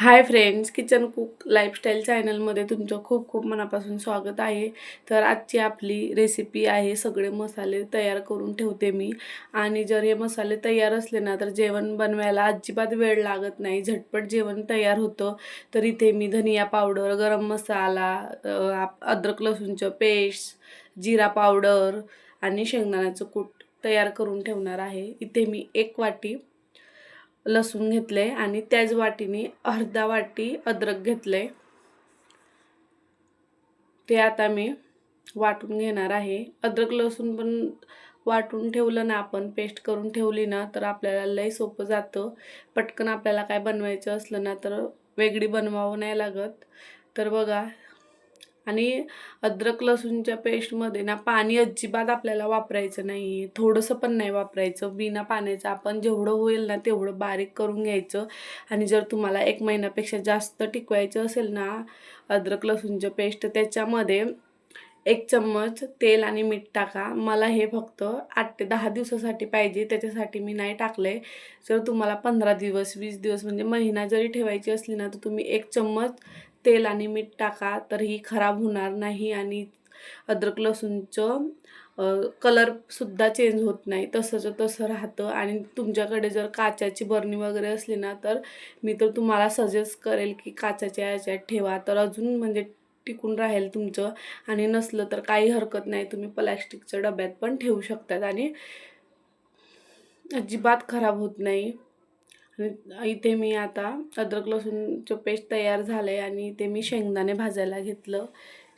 Hi friends kitchen cook lifestyle चॅनलमध्ये तुमचं खूप खूप मनापासून स्वागत आहे. तर आजची आपली रेसिपी आहे सगळे मसाले तयार करून ठेवते मी. आणि जर हे मसाले तयार असले ना तर जेवण बनवायला अजिबात वेळ लागत नाही. झटपट जेवण तयार होतं. तर इथे मी धनिया पावडर गरम मसाला आप- अद्रक लसूणचं पेस्ट जिरा पावडर आणि शेंगदाण्याचं कूट तयार करून ठेवणार आहे. इथे मी एक वाटी लसूण घेतले आणि त्याच वाटीने अर्धा वाटी अद्रक घेतले ते आता मी वाटून घेणार आहे. अद्रक लसूण पण वाटून ठेवलं ना आपण पेस्ट करून ठेवली ना तर आपल्याला लई सोपं जातं. पटकन आपल्याला काय बनवायचं असलं ना तर वेगळी बनवावं नाही लागत. तर बघा आणि अद्रक लसूणच्या पेस्टमध्ये ना पाणी अजिबात आपल्याला वापरायचं नाही आहे थोडंसं पण नाही वापरायचं. बिना पाण्याचं आपण जेवढं होईल ना तेवढं बारीक करून घ्यायचं. आणि जर तुम्हाला एक महिन्यापेक्षा जास्त टिकवायचं असेल ना अद्रक लसूणचं पेस्ट त्याच्यामध्ये एक चम्मच तेल आणि मीठ टाका. मला हे फक्त आठ ते दहा दिवसासाठी पाहिजे. त्याच्यासाठी मी नाही टाकले. जर तुम्हाला पंधरा दिवस वीस दिवस म्हणजे महिना जरी ठेवायची असली ना तर तुम्ही एक चम्मच तेल आणि मीठ टाका तर ही खराब होणार नाही आणि अद्रक लसूणचं कलरसुद्धा चेंज होत नाही. तसंच तसं राहतं. आणि तुमच्याकडे जर काचाची बरणी वगैरे असली ना तर मी तर तुम्हाला सजेस्ट करेल की काचाच्या याच्यात ठेवा. तर अजून म्हणजे टिकून राहील तुमचं. आणि नसलं तर काही हरकत नाही. तुम्ही प्लॅस्टिकच्या डब्यात पण ठेवू शकतात. आणि अजिबात खराब होत नाही. इथे मी आता अद्रक लसूणचं पेस्ट तयार झालं आहे आणि इथे मी शेंगदाणे भाजायला घेतलं.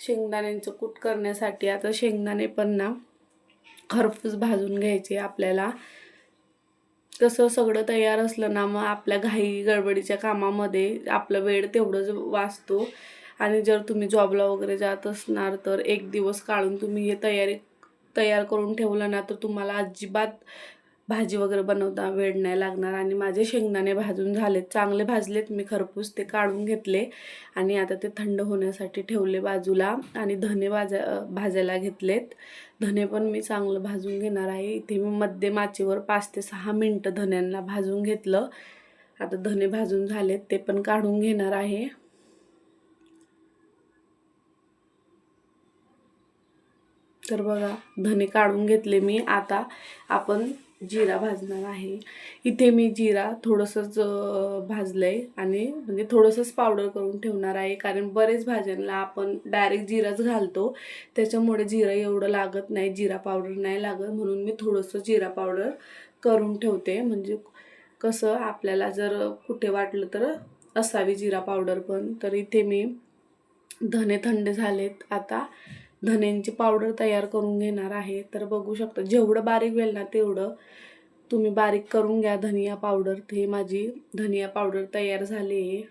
शेंगदाण्यांचं कूट करण्यासाठी आता शेंगदाणे पण ना खरपूस भाजून घ्यायचे आपल्याला. कसं सगळं तयार असलं ना मग आपल्या घाई गडबडीच्या कामामध्ये आपला वेळ तेवढंच वाचतो. आणि जर तुम्ही जॉबला वगैरे जात असणार तर एक दिवस काढून तुम्ही हे तयारी तयार करून ठेवलं ना तर तुम्हाला अजिबात भाजी वगैरे बनवता वेळ नाही लागणार आणि माझे शेंगदाणे भाजून झालेत. चांगले भाजलेत मी खरपूस ते काढून घेतले आणि आता ते थंड होण्यासाठी ठेवले बाजूला आणि धने भाजा भाजायला घेतलेत. धने पण मी चांगलं भाजून घेणार आहे. इथे मी मध्यम आचेवर पाच ते सहा मिनटं धन्यांना भाजून घेतलं. आता धने भाजून झालेत ते पण काढून घेणार आहे. तर बघा धने काढून घेतले मी. आता आपण जिरा भाजणार आहे. इथे मी जिरा थोडंसंच भाजलं आहे आणि म्हणजे थोडंसंच पावडर करून ठेवणार आहे. कारण बरेच भाज्यांना आपण डायरेक्ट जिराच घालतो. त्याच्यामुळे जिरा एवढं लागत नाही जिरा पावडर नाही लागत. म्हणून मी थोडंसं जिरा पावडर करून ठेवते. म्हणजे कसं आपल्याला जर कुठे वाटलं तर असावी जिरा पावडर पण. तर इथे मी धने थंड झालेत आता. धन्यांची पावडर तयार करून घेणार आहे. तर बघू शकता जेवढं बारीक वेळ ना तेवढं तुम्ही बारीक करून घ्या धनिया पावडर. ते माझी धनिया पावडर तयार झाली आहे.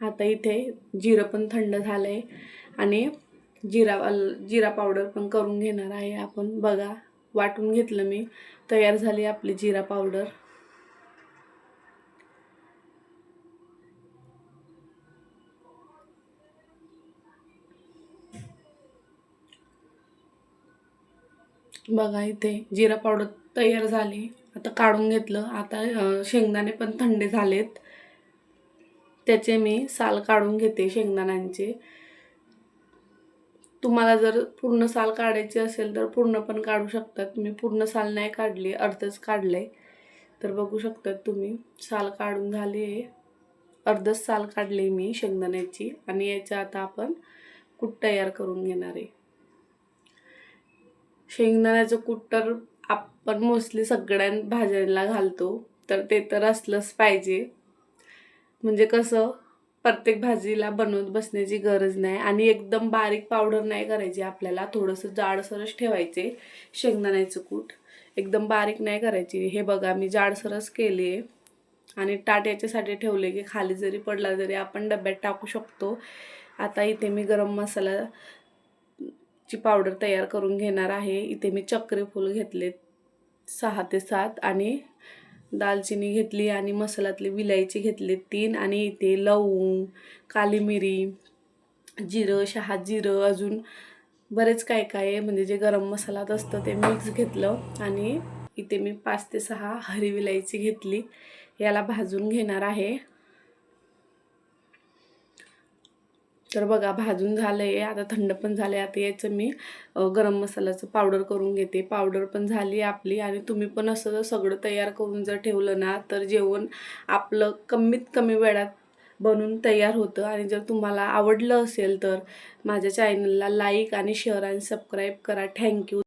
आता इथे जिरं पण थंड झालं आहे आणि जिरा जिरा पावडर पण करून घेणार आहे. आपण बघा वाटून घेतलं मी. तयार झाली आपली जिरा पावडर. बघा इथे जिरा पावडर तयार झाली. आता काढून घेतलं. आता शेंगदाणे पण थंडे झालेत. त्याचे मी साल काढून घेते शेंगदाण्यांचे. तुम्हाला जर पूर्ण साल काढायची असेल तर पूर्ण पण काढू शकतात. मी पूर्ण साल नाही काढली अर्धच काढले तर बघू शकतात तुम्ही. साल काढून झाली आहे. अर्धच साल काढले मी शेंगदाण्याची. आणि याच्या आता आपण कूट तयार करून घेणार आहे. शेंगदाण्याचं कूट तर आपण मोस्टली सगळ्या भाज्यांना घालतो. तर ते तर असलंच पाहिजे. म्हणजे कसं प्रत्येक भाजीला बनवत बसण्याची गरज नाही आणि एकदम बारीक पावडर नाही करायची आपल्याला. थोडंसं जाडसरच ठेवायचे शेंगदाण्याचं कूट. एकदम बारीक नाही करायची. हे बघा मी जाडसरच केली. आहे आणि ताट याच्यासाठी ठेवले की खाली जरी पडला तरी आपण डब्यात टाकू शकतो. आता इथे मी गरम मसाला ची पावडर तयार करून घेणार आहे. इथे मी चक्री फूल घेतले सहा ते सात आणि दालचिनी घेतली आणि मसाल्यातली विलायची घेतली तीन आणि इथे लवंग काली मिरी जिरं शहा जिरं अजून बरेच काय काय आहे. म्हणजे जे गरम मसालात असतं ते मिक्स घेतलं आणि इथे मी पाच ते सहा हरी विलायची घेतली. याला भाजून घेणार आहे. तर बघा भाजून झालं आहे आता थंड पण झालं आहे आता याचं मी गरम मसाल्याचं पावडर करून घेते. पावडर पण झाली आपली आणि तुम्ही पण असं जर सगळं तयार करून जर ठेवलं ना तर जेवण आपलं कमीत कमी वेळात बनून तयार होतं. आणि जर तुम्हाला आवडलं असेल तर माझ्या चॅनलला लाईक आणि शेअर आणि सबस्क्राईब करा. थँक्यू